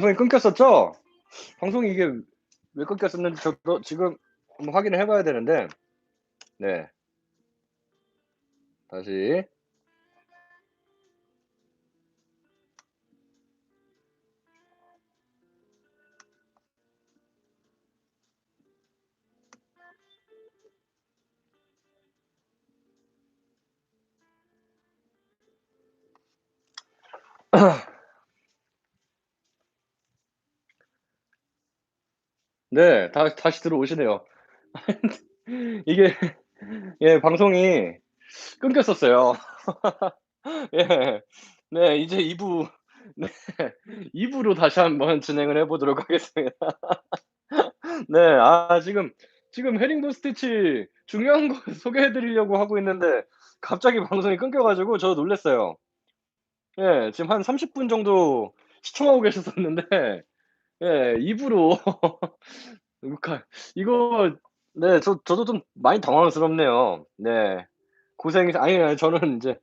방송이 끊겼었죠? 방송이 이게 왜 끊겼었는지 저도 지금 한번 확인을 해 봐야 되는데 네. 다시. 네. 다 다시 들어오시네요. 이게 예 방송이 끊겼었어요. 예. 네. 이제 2 부 네 2 부로 다시 한번 진행을 해 보도록 하겠습니다. 네. 아 지금, 지금 헤링본 스티치 중요한 거 소개해 드리려고 하고 있는데 갑자기 방송이 끊겨 가지고 저도 놀랐어요. 예. 지금 한 30 분 정도 시청하고 계셨었는데 예2 부로 욱할 이거 네 저 저도 좀 많이 당황스럽네요. 네. 고생이 아니, 아니 저는 인제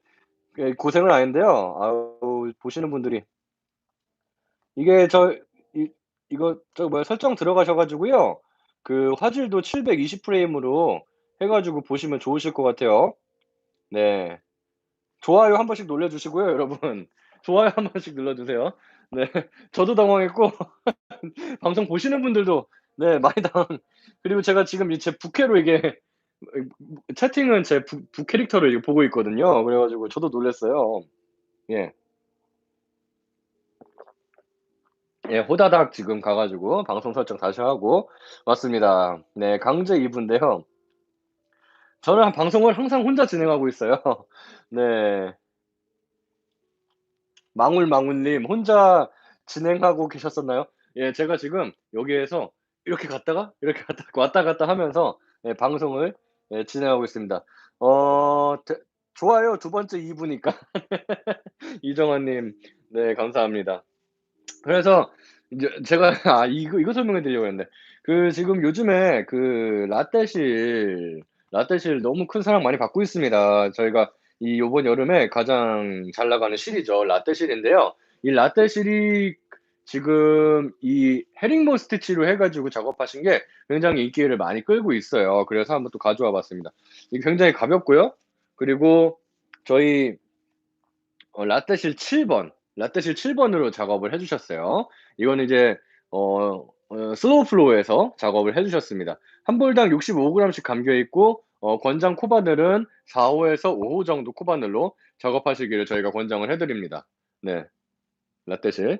예 고생은 아닌데요. 아우 보시는 분들이 이게 저 이 이거 저 뭐야 설정 들어가셔 가지고요. 그 화질도 720 프레임으로 해 가지고 보시면 좋으실 것 같아요. 네. 좋아요 한 번씩 눌러 주시고요 여러분. 좋아요 한 번씩 눌러 주세요. 네. 저도 당황했고 방송 보시는 분들도 네 많이 당황 그리고 제가 지금 이제 부캐로 이게 채팅은 제 부 부 캐릭터를 이렇게 보고 있거든요. 그래 가지고 저도 놀랐어요. 예. 예. 호다닥 지금 가 가지고 방송 설정 다시 하고 왔습니다. 네. 강제 2 부인데요. 저는 방송을 항상 혼자 진행하고 있어요. 네. 망울망울님 혼자 진행하고 계셨었나요? 예 제가 지금 여기에서 이렇게 갔다가 이렇게 갔다 왔다 갔다 하면서 예 방송을 예 진행하고 있습니다. 어 대 좋아요 2 번째 2 부니까. 이정환 님 네 감사합니다. 그래서 이제 제가 아 이거 이거 설명해 드리려고 했는데 그 지금 요즘에 그 라떼실, 라떼실 너무 큰 사랑 많이 받고 있습니다. 저희가 이 요번 여름에 가장 잘 나가는 실이죠. 라떼 실인데요. 이 라떼 실이 지금 이 헤링본 스티치로 해 가지고 작업하신 게 굉장히 인기를 많이 끌고 있어요. 그래서 한번 또 가져와 봤습니다. 이게 굉장히 가볍고요. 그리고 저희 어 라떼실 7 번, 라떼실 7 번으로 작업을 해 주셨어요. 이거는 이제 어 어 슬로우 플로우에서 작업을 해 주셨습니다. 1 볼당 65 그램씩 감겨 있고 어 권장 코바늘은 4 호에서 5호 정도 코바늘로 작업하시기를 저희가 권장을 해 드립니다. 네. 라떼실.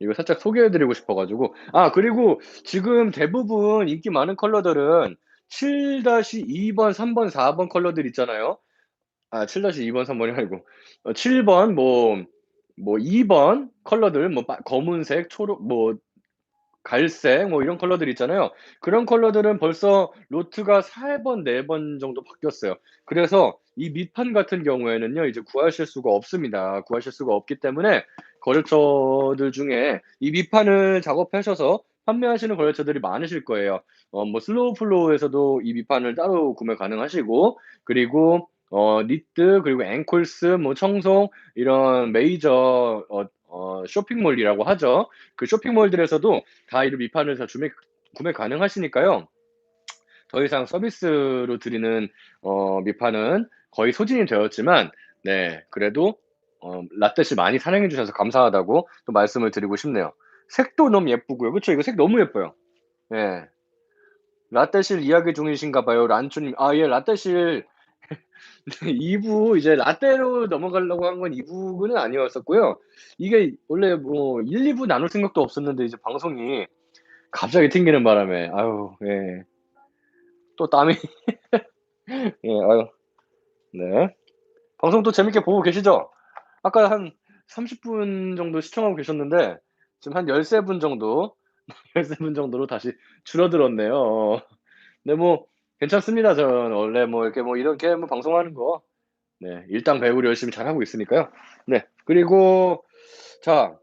이거 살짝 소개해 드리고 싶어 가지고 아 그리고 지금 대부분 인기 많은 컬러들은 7-2 번, 3 번, 4번 컬러들 있잖아요. 아 7-2 번, 3 번이 아니고 어7번 뭐 뭐 2번 컬러들 뭐빨 검은색, 초록 뭐 갈색 뭐 이런 컬러들 있잖아요. 그런 컬러들은 벌써 로트가 3 번, 4번 정도 바뀌었어요. 그래서 이 밑판 같은 경우에는요 이제 구하실 수가 없습니다. 구하실 수가 없기 때문에 거래처들 중에 이 밑판을 작업하셔서 판매하시는 거래처들이 많으실 거예요. 어 뭐 슬로우 플로우에서도 이 밑판을 따로 구매 가능하시고 그리고 어 니트 그리고 앵콜스 뭐 청송 이런 메이저 어 어 쇼핑몰이라고 하죠. 그 쇼핑몰들에서도 다 이런 밑판을 다 주매 구매 가능하시니까요. 더 이상 서비스로 드리는 어 밑판은 거의 소진이 되었지만 네 그래도 어 라떼실 많이 사랑해 주셔서 감사하다고 또 말씀을 드리고 싶네요. 색도 너무 예쁘고요. 그쵸? 이거 색 너무 예뻐요. 예. 라떼실 이야기 중이신가 봐요. 란초 님. 아 예 라떼실 네 2부 이제 라떼로 넘어가려고 한 건 2 부는 아니었었고요. 이게 원래 뭐 1-2부 나눌 생각도 없었는데 이제 방송이 갑자기 튕기는 바람에 아유 예. 또 땀이 예 아유. 네. 방송 또 재밌게 보고 계시죠? 아까 한 30분 정도 시청하고 계셨는데 지금 한 13분 정도 13분 정도로 다시 줄어들었네요. 네뭐 괜찮습니다. 저는 원래 뭐 이렇게 뭐 이렇게 뭐 방송하는 거 네 일당백우로 열심히 잘 하고 있으니까요. 네. 그리고 자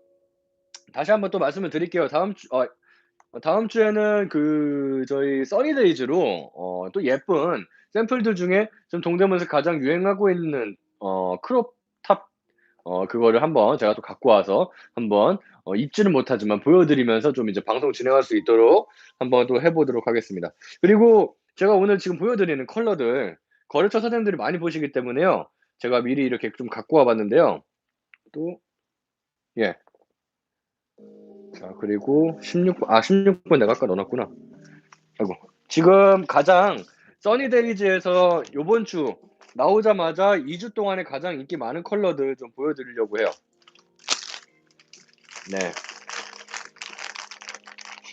다시 한번 또 말씀을 드릴게요. 다음 주 어 다음 주에는 그 저희 써니데이즈로 어 또 예쁜 샘플들 중에 좀 동대문에서 가장 유행하고 있는 어 크롭 탑 어 그거를 한번 제가 또 갖고 와서 한번 어 입지는 못하지만 보여드리면서 좀 이제 방송 진행할 수 있도록 한번 또 해 보도록 하겠습니다. 그리고 제가 오늘 지금 보여드리는 컬러들 거래처 사장님들이 많이 보시기 때문에요. 제가 미리 이렇게 좀 갖고 와 봤는데요. 또 예. 자 그리고 16번 아 16번 내가 아까 넣어 놨구나. 아이고. 지금 가장 써니데이즈에서 요번 주 나오자마자 2주 동안에 가장 인기 많은 컬러들 좀 보여드리려고 해요. 네.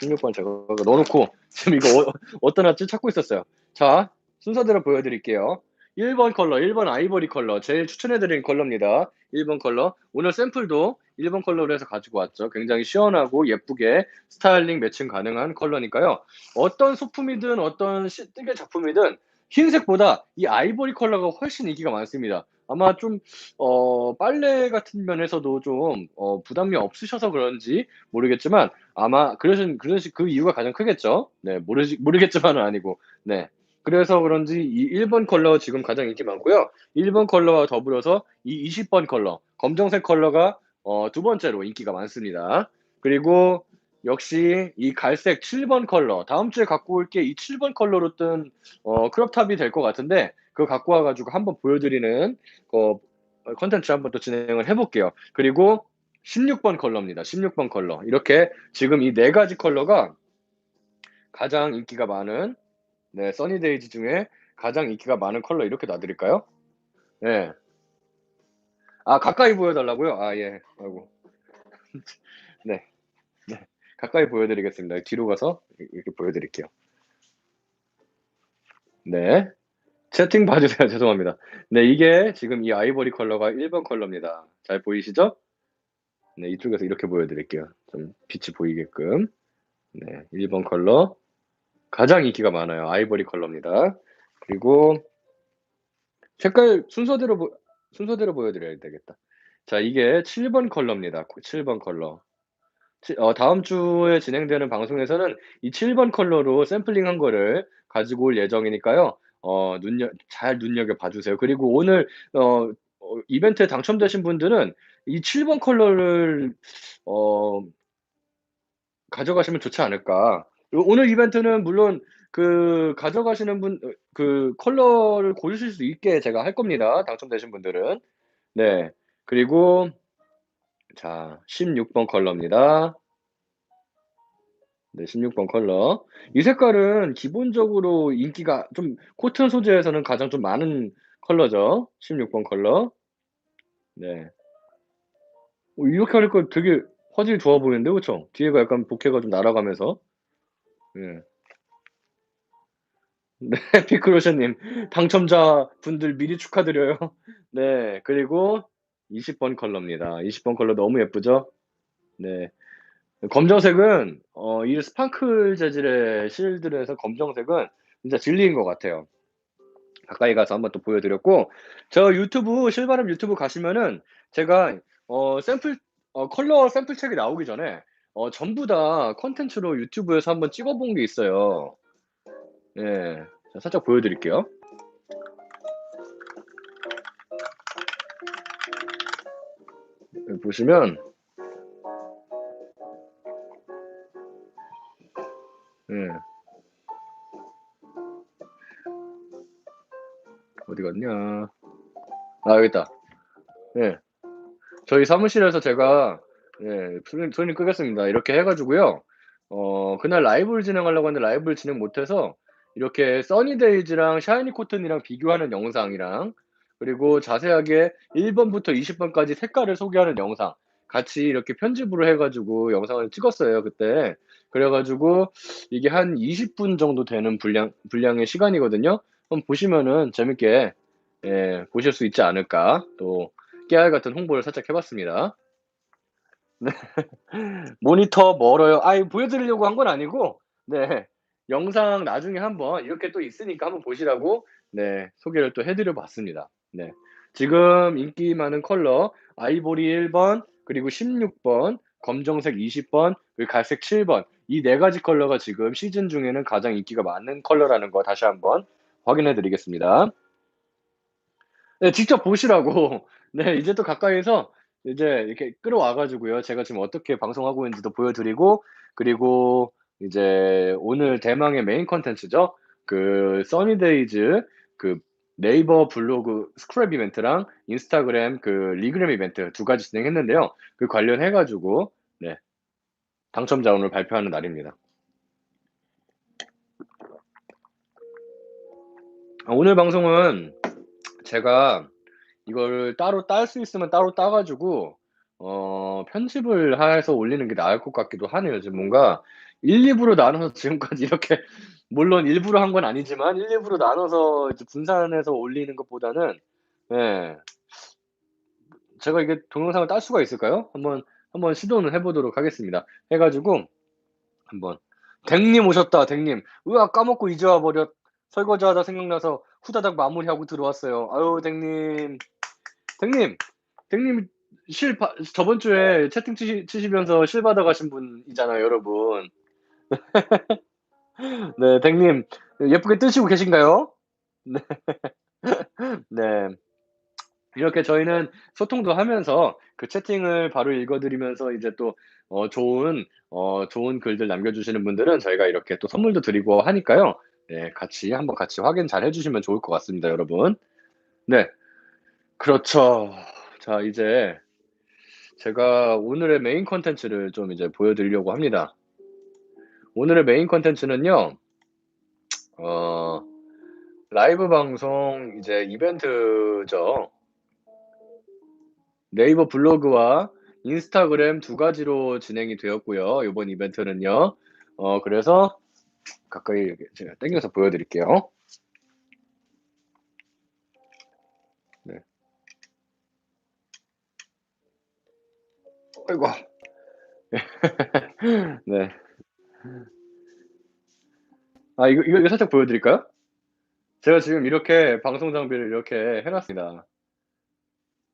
16번 제가 넣어놓고 지금 이거 어, 어떤 하지 찾고 있었어요. 자 순서대로 보여드릴게요. 1번 컬러, 1번 아이보리 컬러 제일 추천해드린 컬러입니다. 1번 컬러 오늘 샘플도 1번 컬러로 해서 가지고 왔죠. 굉장히 시원하고 예쁘게 스타일링 매칭 가능한 컬러니까요. 어떤 소품이든 어떤 시, 뜨개 작품이든 흰색보다 이 아이보리 컬러가 훨씬 인기가 많습니다. 아마 좀, 어, 빨래 같은 면에서도 좀, 어, 부담이 없으셔서 그런지 모르겠지만, 아마, 그러신, 그러신, 그 이유가 가장 크겠죠? 네, 모르지, 모르겠지만은 아니고, 네. 그래서 그런지 이 1번 컬러 지금 가장 인기 많고요. 1번 컬러와 더불어서 이 20번 컬러, 검정색 컬러가, 어, 두 번째로 인기가 많습니다. 그리고 역시 이 갈색 7번 컬러, 다음 주에 갖고 올 게 이 7번 컬러로 뜬, 어, 크롭탑이 될 것 같은데, 그거 갖고 와가지고 한번 보여드리는 어, 컨텐츠 한번 또 진행을 해볼게요. 그리고 16번 컬러입니다. 16번 컬러. 이렇게 지금 이 네 가지 컬러가 가장 인기가 많은 네, 써니데이즈 중에 가장 인기가 많은 컬러 이렇게 놔드릴까요? 네. 아, 가까이 보여달라고요? 아, 예. 아이고. 네. 네. 가까이 보여드리겠습니다. 뒤로 가서 이렇게 보여드릴게요. 네. 채팅 봐주세요. 죄송합니다. 네, 이게 지금 이 아이보리 컬러가 1번 컬러입니다. 잘 보이시죠? 네, 이쪽에서 이렇게 보여드릴게요. 좀 빛이 보이게끔. 네, 1번 컬러. 가장 인기가 많아요. 아이보리 컬러입니다. 그리고 색깔 순서대로 보, 순서대로 보여드려야 되겠다. 자, 이게 7번 컬러입니다. 7번 컬러. 어, 다음 주에 진행되는 방송에서는 이 7번 컬러로 샘플링 한 거를 가지고 올 예정이니까요. 어, 눈여, 잘 눈여겨 봐 주세요. 그리고 오늘, 어, 어, 이벤트에 당첨되신 분들은 이 7번 컬러를, 어, 가져가시면 좋지 않을까. 오늘 이벤트는 물론 그 가져가시는 분, 어, 그 컬러를 고르실 수 있게 제가 할 겁니다. 당첨되신 분들은. 네. 그리고, 자, 16번 컬러입니다. 네, 16번 컬러. 이 색깔은 기본적으로 인기가 좀 코튼 소재에서는 가장 좀 많은 컬러죠. 16번 컬러. 네. 어, 이렇게 하니까 되게 화질이 좋아 보이는데, 그쵸? 뒤에가 약간 bokeh가 좀 날아가면서. 예. 네, 피크로션님 당첨자 분들 미리 축하드려요. 네, 그리고 20번 컬러입니다. 20번 컬러 너무 예쁘죠? 네. 검정색은 어, 이 스파클 재질의 실들에서 검정색은 진짜 진리인 것 같아요. 가까이 가서 한번 또 보여드렸고 저 유튜브 실바람 유튜브 가시면은 제가 어, 샘플 어, 컬러 샘플 책이 나오기 전에 어, 전부 다 컨텐츠로 유튜브에서 한번 찍어본 게 있어요. 예, 자, 살짝 보여드릴게요. 보시면 아, 여기 있다. 예. 저희 사무실에서 제가 예, 손님, 손님 끄겠습니다. 이렇게 해가지고요. 어, 그날 라이브를 진행하려고 하는데 라이브를 진행 못해서 이렇게 써니데이즈랑 샤이니 코튼이랑 비교하는 영상이랑 그리고 자세하게 1번부터 20번까지 색깔을 소개하는 영상 같이 이렇게 편집으로 해가지고 영상을 찍었어요, 그때. 그래가지고 이게 한 20분 정도 되는 분량, 분량의 시간이거든요. 한번 보시면은 재밌게, 예, 보실 수 있지 않을까. 또, 깨알 같은 홍보를 살짝 해봤습니다. 네. 모니터 멀어요. 아이, 보여드리려고 한 건 아니고, 네. 영상 나중에 한번 이렇게 또 있으니까 한번 보시라고, 네. 소개를 또 해드려 봤습니다. 네. 지금 인기 많은 컬러, 아이보리 1번, 그리고 16번, 검정색 20번, 그리고 갈색 7번. 이 네 가지 컬러가 지금 시즌 중에는 가장 인기가 많은 컬러라는 거 다시 한번 확인해 드리겠습니다. 네, 직접 보시라고. 네, 이제 또 가까이서 이제 이렇게 끌어와 가지고요. 제가 지금 어떻게 방송하고 있는지도 보여드리고 그리고 이제 오늘 대망의 메인 콘텐츠죠. 그 써니데이즈 그 네이버 블로그 스크랩 이벤트랑 인스타그램 그 리그램 이벤트 두 가지 진행했는데요. 그 관련해 가지고 네. 당첨자 오늘 발표하는 날입니다. 아, 오늘 방송은 제가 이걸 따로 딸 수 있으면 따로 따 가지고 어 편집을 해서 올리는 게 나을 것 같기도 하네요. 지금 뭔가 1, 2부로 나눠서 지금까지 이렇게 물론 일부러 한 건 아니지만 1, 2부로 나눠서 이제 분산해서 올리는 것보다는 예. 제가 이게 동영상을 딸 수가 있을까요? 한번 한번 시도는 해 보도록 하겠습니다. 해 가지고 한번 댕님 오셨다. 댕님. 으악 까먹고 이제 와 버렸. 설거지하다 생각나서 후다닥 마무리하고 들어왔어요. 아유 댕님. 댕님. 댕님 실 바, 저번 주에 채팅 치시, 치시 면서 실 받아 가신 분이잖아요, 여러분. 네, 댕님 예쁘게 뜨시고 계신가요? 네. 네. 이렇게 저희는 소통도 하면서 그 채팅을 바로 읽어드리면서 이제 또 어, 좋은 어, 좋은 글들 남겨주시는 분들은 저희가 이렇게 또 선물도 드리고 하니까요. 네, 같이 한번 같이 확인 잘 해주시면 좋을 것 같습니다, 여러분. 네, 그렇죠. 자, 이제 제가 오늘의 메인 컨텐츠를 좀 이제 보여드리려고 합니다. 오늘의 메인 컨텐츠는요, 어, 라이브 방송 이제 이벤트죠. 네이버 블로그와 인스타그램 두 가지로 진행이 되었고요. 이번 이벤트는요. 어, 그래서 가까이 제가 당겨서 보여드릴게요. 네. 아이고. 네. 아, 이거, 이거 살짝 보여드릴까요? 제가 지금 이렇게 방송 장비를 이렇게 해놨습니다.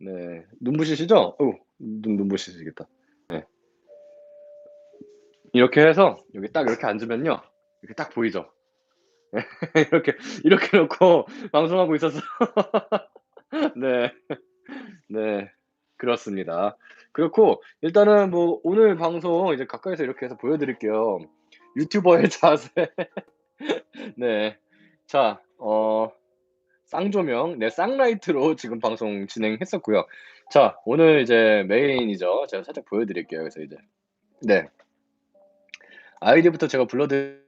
네. 눈부시시죠? 어, 눈, 눈부시시겠다. 네. 이렇게 해서 여기 딱 이렇게 앉으면요. 이렇게 딱 보이죠? 이렇게, 이렇게 놓고 방송하고 있었어. 네. 네. 그렇습니다. 그렇고, 일단은 뭐, 오늘 방송 이제 가까이서 이렇게 해서 보여드릴게요. 유튜버의 자세. 네. 자, 어, 쌍조명, 네, 쌍라이트로 지금 방송 진행했었고요. 자, 오늘 이제 메인이죠. 제가 살짝 보여드릴게요. 그래서 이제. 네. 아이디부터 제가 불러드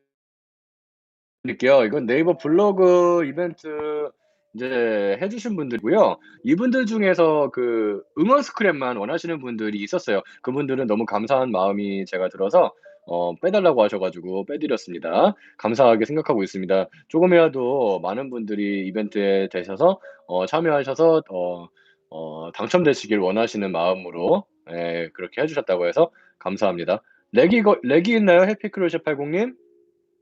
릴게요. 이건 네이버 블로그 이벤트 이제 해주신 분들이고요. 이분들 중에서 그 응원 스크랩만 원하시는 분들이 있었어요. 그분들은 너무 감사한 마음이 제가 들어서 어, 빼달라고 하셔가지고 빼드렸습니다. 감사하게 생각하고 있습니다. 조금이라도 많은 분들이 이벤트에 되셔서 어, 참여하셔서 어, 어, 당첨되시길 원하시는 마음으로 예, 그렇게 해주셨다고 해서 감사합니다. 렉이 거, 렉이 있나요, 해피크로시 80님?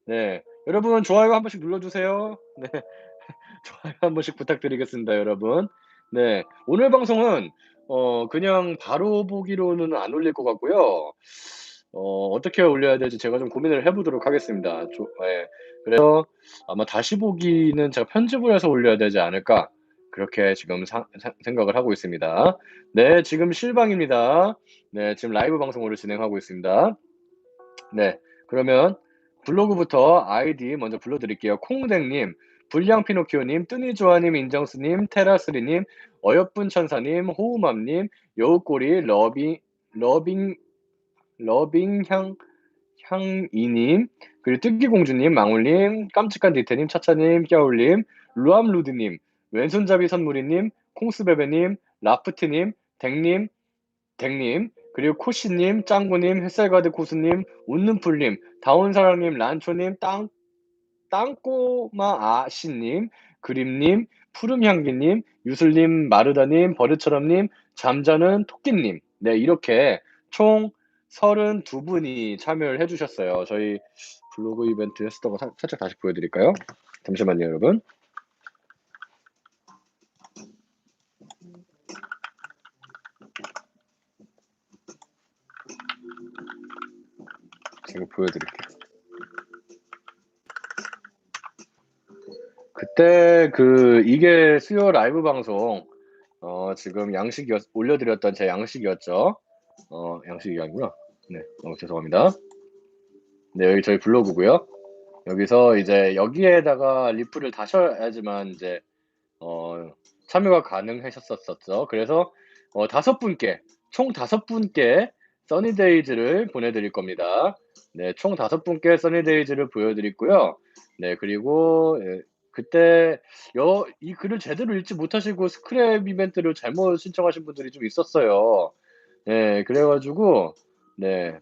네, 여러분 좋아요 한 번씩 눌러주세요. 네, 좋아요 한 번씩 부탁드리겠습니다, 여러분. 네, 오늘 방송은 어, 그냥 바로 보기로는 안 올릴 것 같고요. 어, 어떻게 올려야 될지 제가 좀 고민을 해보도록 하겠습니다. 조, 예. 그래서 아마 다시 보기는 제가 편집을 해서 올려야 되지 않을까 그렇게 지금 사, 사, 생각을 하고 있습니다. 네, 지금 실방입니다. 네, 지금 라이브 방송으로 진행하고 있습니다. 네, 그러면 블로그부터 아이디 먼저 불러드릴게요. 콩댕님, 불량 피노키오님, 뜨니조아님, 인정수님, 테라스리님, 어여쁜 천사님, 호우맘님, 여우꼬리, 러빙, 러빙, 러빙향, 향이님, 그리고 뜨기공주님, 망울님, 깜찍한 디테님, 차차님, 겨울님, 루암루드님, 왼손잡이 선물이님, 콩스베베님, 라프트님, 댕님, 댕님, 그리고 코시님, 짱구님, 햇살가드 코스님, 웃는 풀님, 다운사랑님, 란초님, 땅, 땅꼬마 아씨님, 그림님, 푸름향기님, 유슬님, 마르다님, 버릇처럼님, 잠자는 토끼님. 네, 이렇게 총 32분이 참여를 해주셨어요. 저희 블로그 이벤트 했었던 거 사, 살짝 다시 보여드릴까요? 잠시만요, 여러분. 제가 보여드릴게요. 그때 그 이게 수요 라이브 방송 어 어, 지금 양식이었, 올려드렸던 제 양식이었죠. 어, 양식이 아니구나. 네, 너무 죄송합니다. 네, 여기 저희 블로그고요. 여기서 이제 여기에다가 리플을 다셔야지만 이제 어, 참여가 가능하셨었죠. 그래서 어, 다섯 분께 총 다섯 분께 써니데이즈를 보내드릴 겁니다. 네, 총 다섯 분께 써니데이즈를 보여드리고요. 네, 그리고 예, 그때 여, 이 글을 제대로 읽지 못하시고 스크랩 이벤트를 잘못 신청하신 분들이 좀 있었어요. 네, 그래가지고 네,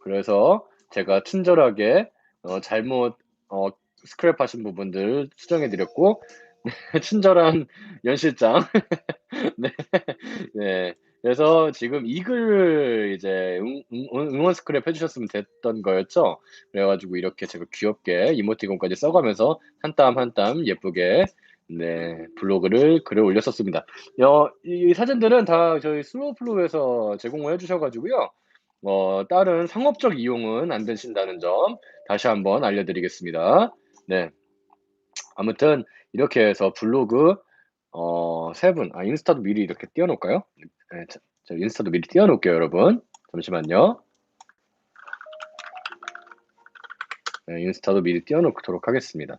그래서 제가 친절하게 어, 잘못 어, 스크랩 하신 부분들 수정해 드렸고 친절한 연 실장 네, 네. 그래서 지금 이 글을 이제 응, 응, 응 원 스크랩 해주셨으면 됐던 거였죠. 그래가지고 이렇게 제가 귀엽게 이모티콘까지 써가면서 한 땀 한 땀 예쁘게 네 블로그를 글을 올렸었습니다. 어, 이 사진들은 다 저희 슬로우플로우에서 제공을 해주셔가지고요. 어, 다른 상업적 이용은 안 되신다는 점 다시 한번 알려드리겠습니다. 네. 아무튼 이렇게 해서 블로그 어, 세 분, 아, 인스타도 미리 이렇게 띄워놓을까요? 네, 저, 저 인스타도 미리 띄워놓을게요, 여러분. 잠시만요. 네, 인스타도 미리 띄워놓도록 하겠습니다.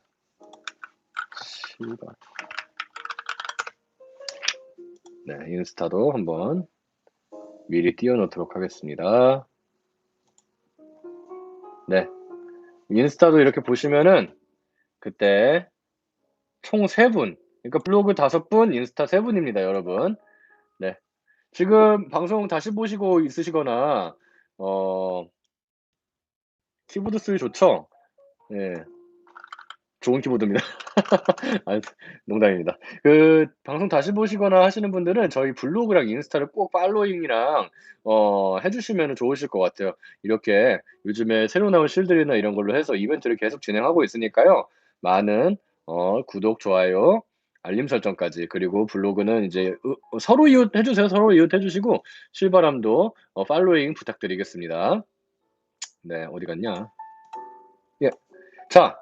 네, 인스타도 한번 미리 띄워놓도록 하겠습니다. 네. 인스타도 이렇게 보시면은 그때 총 3분, 그러니까 블로그 5분, 인스타 3분입니다, 여러분. 네. 지금 방송 다시 보시고 있으시거나, 어, 키보드 수위 좋죠? 네. 좋은 키보드입니다. 아, 농담입니다. 그 방송 다시 보시거나 하시는 분들은 저희 블로그랑 인스타를 꼭 팔로잉이랑 어, 해주시면 좋으실 것 같아요. 이렇게 요즘에 새로 나온 실들이나 이런 걸로 해서 이벤트를 계속 진행하고 있으니까요. 많은 어, 구독, 좋아요, 알림 설정까지 그리고 블로그는 이제 으, 서로 이웃 해주세요. 서로 이웃 해주시고 실바람도 어, 팔로잉 부탁드리겠습니다. 네, 어디 갔냐? 예. 자,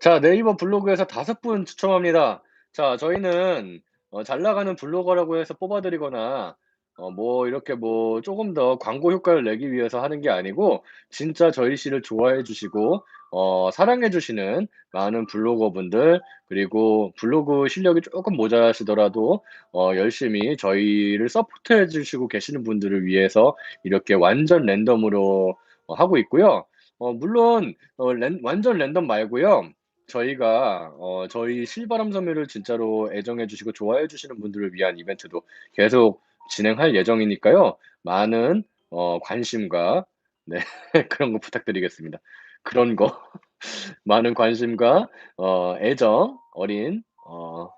자, 네이버 블로그에서 다섯 분 추첨합니다. 자, 저희는 어, 잘 나가는 블로거라고 해서 뽑아드리거나 어, 뭐 이렇게 뭐 조금 더 광고 효과를 내기 위해서 하는 게 아니고 진짜 저희 씨를 좋아해 주시고 어, 사랑해 주시는 많은 블로거분들 그리고 블로그 실력이 조금 모자라시더라도 어, 열심히 저희를 서포트해 주시고 계시는 분들을 위해서 이렇게 완전 랜덤으로 어, 하고 있고요. 어, 물론 어, 랜, 완전 랜덤 말고요. 저희가 어 저희 실바람 섬유를 진짜로 애정해 주시고 좋아해 주시는 분들을 위한 이벤트도 계속 진행할 예정이니까요. 많은 어 관심과 네 그런 거 부탁드리겠습니다. 그런 거 많은 관심과 어 애정 어린 어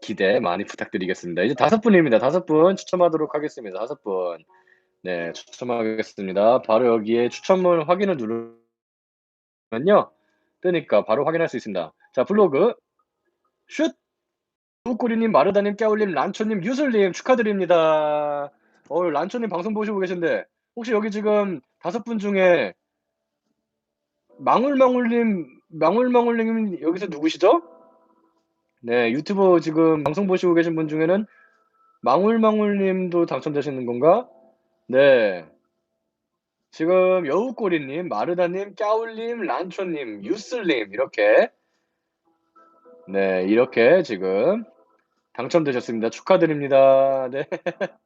기대 많이 부탁드리겠습니다. 이제 다섯 분입니다. 다섯 분 추첨하도록 하겠습니다. 다섯 분. 네, 추첨하겠습니다. 바로 여기에 추첨을 확인을 누르면요. 뜨니까 바로 확인할 수 있습니다. 자, 블로그 슛! 우꾸리님, 마르다님, 깨울님, 란초님, 유슬님 축하드립니다. 어, 란초님 방송 보시고 계신데 혹시 여기 지금 다섯 분 중에 망울망울님, 망울망울님 여기서 누구시죠? 네, 유튜브 지금 방송 보시고 계신 분 중에는 망울망울님도 당첨되시는 건가? 네. 지금 여우꼬리님, 마르다님, 까울님, 란초님, 유슬님 이렇게 네 이렇게 지금 당첨되셨습니다. 축하드립니다. 네,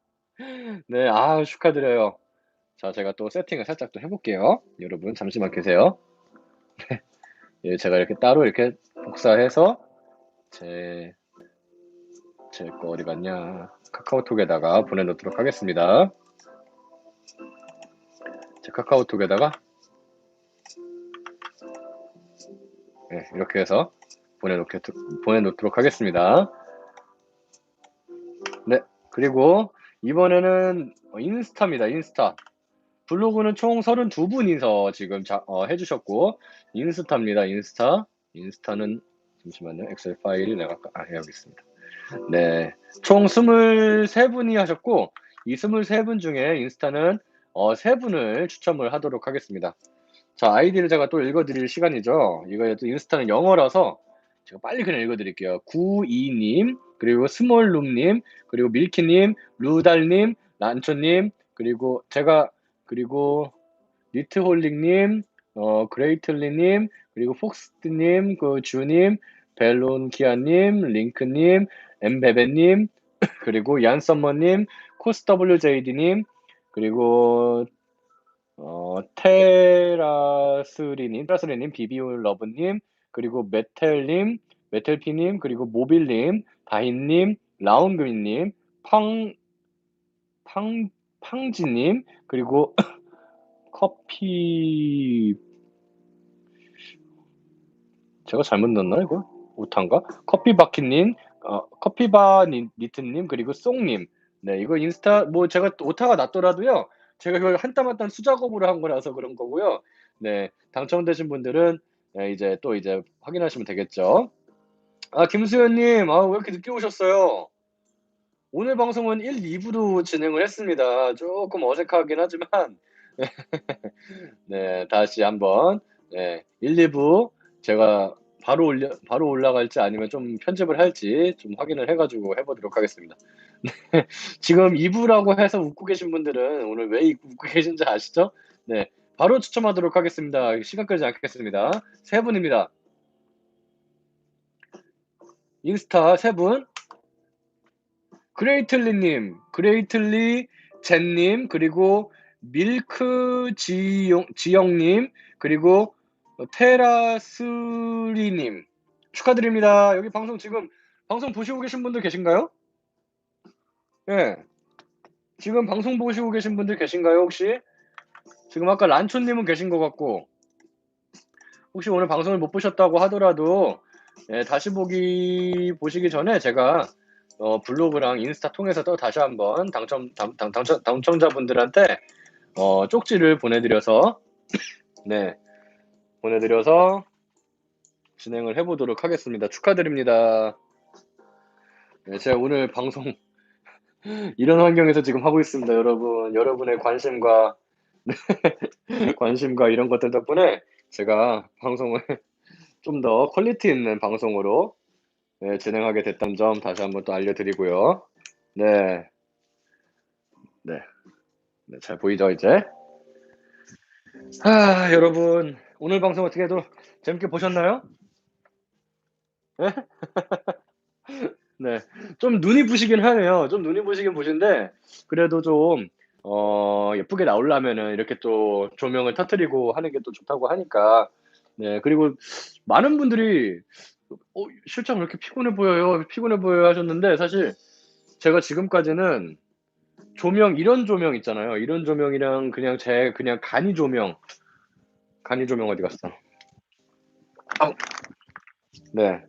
네, 아 축하드려요. 자, 제가 또 세팅을 살짝 또 해볼게요. 여러분 잠시만 계세요. 네, 예, 제가 이렇게 따로 이렇게 복사해서 제 제 거 어디 갔냐 카카오톡에다가 보내놓도록 하겠습니다. 제 카카오톡에다가 네, 이렇게 해서 보내놓게, 보내놓도록 하겠습니다. 네, 그리고 이번에는 인스타입니다. 인스타. 블로그는 총 32분이서 지금 자, 어, 해주셨고 인스타입니다. 인스타. 인스타는 잠시만요. 엑셀 파일 내가 아, 여기 있습니다. 네, 총 23분이 하셨고 이 23분 중에 인스타는 어, 세 분을 추첨을 하도록 하겠습니다. 자, 아이디를 제가 또 읽어드릴 시간이죠. 이거 인스타는 영어라서 제가 빨리 그냥 읽어드릴게요. 92님, 그리고 스몰룸님, 그리고 밀키님, 루달님, 란초님, 그리고 제가 그리고 니트홀릭님, 어, 그레이틀리님, 그리고 폭스님, 그 주님, 벨론키아님, 링크님, 엠베베님, 그리고 얀썸머님, 코스WJD님, 그리고 어, 테라스리님, 테라스리님, 비비울러브님, 그리고 메텔님, 메텔피님, 그리고 모빌님, 다인님, 라운그린님, 팡, 팡, 팡지님, 그리고 커피, 제가 잘못 넣었나, 이거? 오타인가? 커피바키님, 어, 커피바 니- 니트님, 그리고 쏭님. 네, 이거 인스타, 뭐 제가 오타가 났더라도요, 제가 이걸 한땀 한땀 수작업으로 한 거라서 그런 거고요. 네, 당첨되신 분들은 네, 이제 또 이제 확인하시면 되겠죠. 아, 김수현님, 아, 왜 이렇게 늦게 오셨어요? 오늘 방송은 1, 2부로 진행을 했습니다. 조금 어색하긴 하지만, 네, 다시 한번, 네, 1, 2부 제가 바로 올려, 바로 올라갈지 아니면 좀 편집을 할지 좀 확인을 해가지고 해보도록 하겠습니다. 네, 지금 2부라고 해서 웃고 계신 분들은 오늘 왜 웃고 계신지 아시죠? 네, 바로 추첨하도록 하겠습니다. 시간 끌지 않겠습니다. 세 분입니다. 인스타 세 분. 그레이틀리님, 그레이틀리 젠님, 그리고 밀크 지영, 지영님, 그리고 테라스리님 축하드립니다. 여기 방송 지금 방송 보시고 계신 분들 계신가요? 예. 지금 방송 보시고 계신 분들 계신가요, 혹시? 지금 아까 란초님은 계신 것 같고, 혹시 오늘 방송을 못 보셨다고 하더라도, 예, 다시 보기, 보시기 전에 제가, 어, 블로그랑 인스타 통해서 또 다시 한번 당첨, 당, 당, 당첨, 당첨자분들한테, 어, 쪽지를 보내드려서, 네, 보내드려서 진행을 해보도록 하겠습니다. 축하드립니다. 네, 제가 오늘 방송, 이런 환경에서 지금 하고 있습니다, 여러분. 여러분의 관심과 관심과 이런 것들 덕분에 제가 방송을 좀 더 퀄리티 있는 방송으로 네, 진행하게 됐다는 점 다시 한번 또 알려드리고요. 네, 네, 네, 잘 보이죠 이제? 아, 여러분 오늘 방송 어떻게 해도 재밌게 보셨나요? 네? 네, 좀 눈이 부시긴 하네요. 좀 눈이 부시긴 부신데 그래도 좀 어, 예쁘게 나오려면은 이렇게 또 조명을 터트리고 하는 게 또 좋다고 하니까 네 그리고 많은 분들이 어, 실장 왜 이렇게 피곤해 보여요? 피곤해 보여요 하셨는데 사실 제가 지금까지는 조명 이런 조명 있잖아요. 이런 조명이랑 그냥 제 그냥 간이 조명 간이 조명 어디 갔어? 네.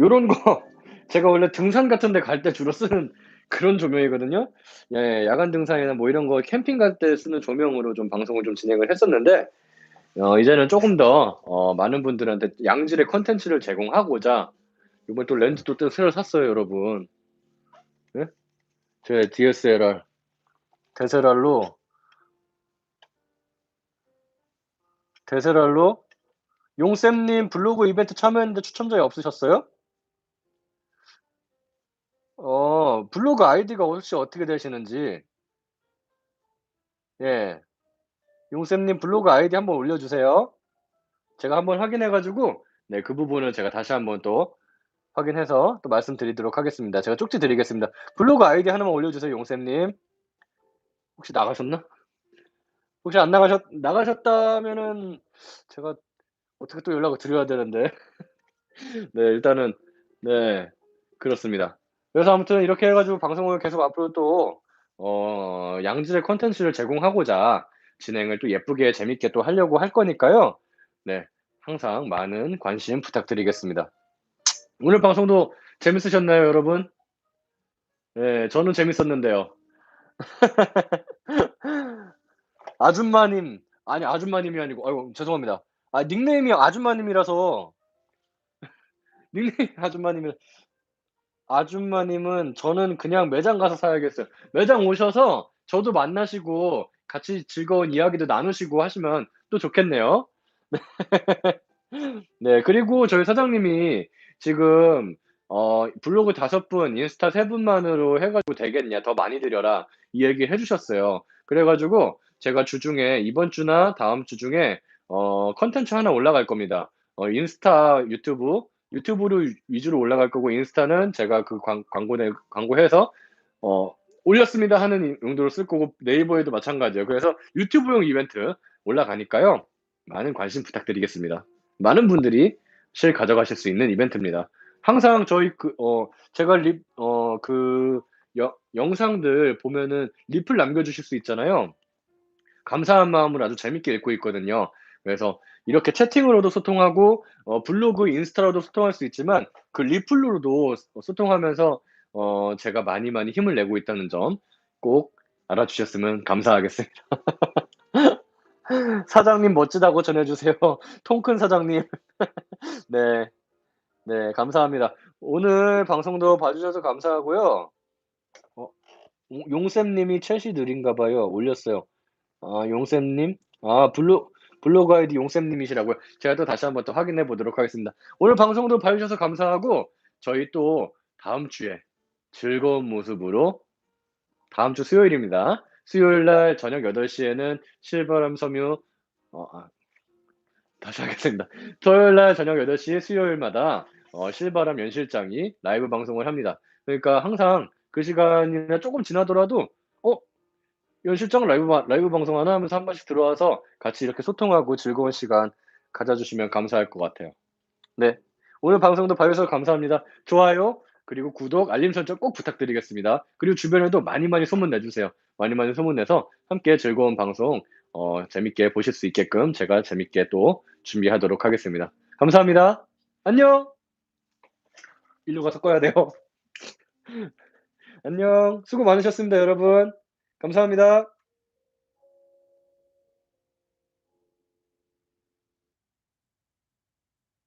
요런 거 제가 원래 등산 같은 데 갈 때 주로 쓰는 그런 조명이거든요. 예, 야간 등산이나 뭐 이런 거 캠핑 갈 때 쓰는 조명으로 좀 방송을 좀 진행을 했었는데 어, 이제는 조금 더 어, 많은 분들한테 양질의 컨텐츠를 제공하고자 이번 또 렌즈도 또 새로 샀어요, 여러분. 네? 제 DSLR DSLR로 DSLR로 용쌤님 블로그 이벤트 참여했는데 추첨자에 없으셨어요? 어, 블로그 아이디가 혹시 어떻게 되시는지. 예. 용쌤님 블로그 아이디 한번 올려주세요. 제가 한번 확인해가지고, 네, 그 부분을 제가 다시 한번 또 확인해서 또 말씀드리도록 하겠습니다. 제가 쪽지 드리겠습니다. 블로그 아이디 하나만 올려주세요, 용쌤님. 혹시 나가셨나? 혹시 안 나가셨, 나가셨다면은 제가 어떻게 또 연락을 드려야 되는데. 네, 일단은, 네, 그렇습니다. 그래서 아무튼 이렇게 해가지고 방송을 계속 앞으로 또, 어, 양질의 컨텐츠를 제공하고자 진행을 또 예쁘게 재밌게 또 하려고 할 거니까요. 네, 항상 많은 관심 부탁드리겠습니다. 오늘 방송도 재밌으셨나요, 여러분? 네, 저는 재밌었는데요. 아줌마님, 아니 아줌마님이 아니고, 아이고 죄송합니다. 아 닉네임이 아줌마님이라서 닉네임 아줌마님이 아줌마님은 저는 그냥 매장 가서 사야겠어요. 매장 오셔서 저도 만나시고 같이 즐거운 이야기도 나누시고 하시면 또 좋겠네요. 네, 그리고 저희 사장님이 지금 어 "블로그 5 분, 인스타 3 분만으로 해 가지고 되겠냐. 더 많이 들여라." 이 얘기를 해 주셨어요. 그래 가지고 제가 주중에 이번 주나 다음 주 중에 어 콘텐츠 하나 올라갈 겁니다. 어 인스타, 유튜브, 유튜브로 위 위주로 올라갈 거고 인스타는 제가 그 광 광고 내 광고해서 어" 올렸습니다." 하는 용도로 쓸 거고 네이버에도 마찬가지예요. 그래서 유튜브용 이벤트 올라가니까요. 많은 관심 부탁드리겠습니다. 많은 분들이 실 가져가실 수 있는 이벤트입니다. 항상 저희 그 어 제가 립어그영 영상들 보면은 리플 남겨 주실 수 있잖아요. 감사한 마음으로 아주 재밌게 읽고 있거든요. 그래서 이렇게 채팅으로도 소통하고 어 블로그, 인스타로도 소통할 수 있지만 그 리플로도 소 소통하면서 어 제가 많이, 많이 힘을 내고 있다는 점 꼭 알아주셨으면 감사하겠습니다. 사장님 멋지다고 전해 주세요. 통 큰 사장님. 네. 네 감사합니다. 오늘 방송도 봐 주셔서 감사하고요. 어용 용쌤 님이 챗이 느린가 봐요. 올렸어요. 아 용쌤 님? 아 블로 블로그 아이디 용쌤 님이시라고요? 제가 또 다시 한번 또 확인해 보도록 하겠습니다. 오늘 방송도 봐 주셔서 감사하고 저희 또 다음 주에 즐거운 모습으로 다음 주 수요일입니다. 수요일 날 저녁 8 시에는 실바람 섬유 어 아 다시 하겠습니다. 토요일 날 저녁 8 시에 수요일마다 어 실바람 연 실장이 라이브 방송을 합니다. 그러니까 항상 그 시간이나 쪼금 지나더라도 '어 연 실장 라이브 방 라이브 방송 하나?' 하면서 1 번씩 들어와서 같이 이렇게 소통하고 즐거운 시간 가져 주시면 감사할 것 같아요. 네. 오늘 방송도 봐 주셔서 감사합니다. 좋아요 그리고 구독, 알림 설정 꼭 부탁드리겠습니다. 그리고 주변에도 많이, 많이 소문 내 주세요. 많이, 많이 소문 내서 함께 즐거운 방송 어 재밌게 보실 수 있게끔 제가 재밌게 또 준비하도록 하겠습니다. 감사합니다. 안녕. 일로 가서 꺼야 돼요. 안녕. 수고 많으셨습니다, 여러분. 감사합니다.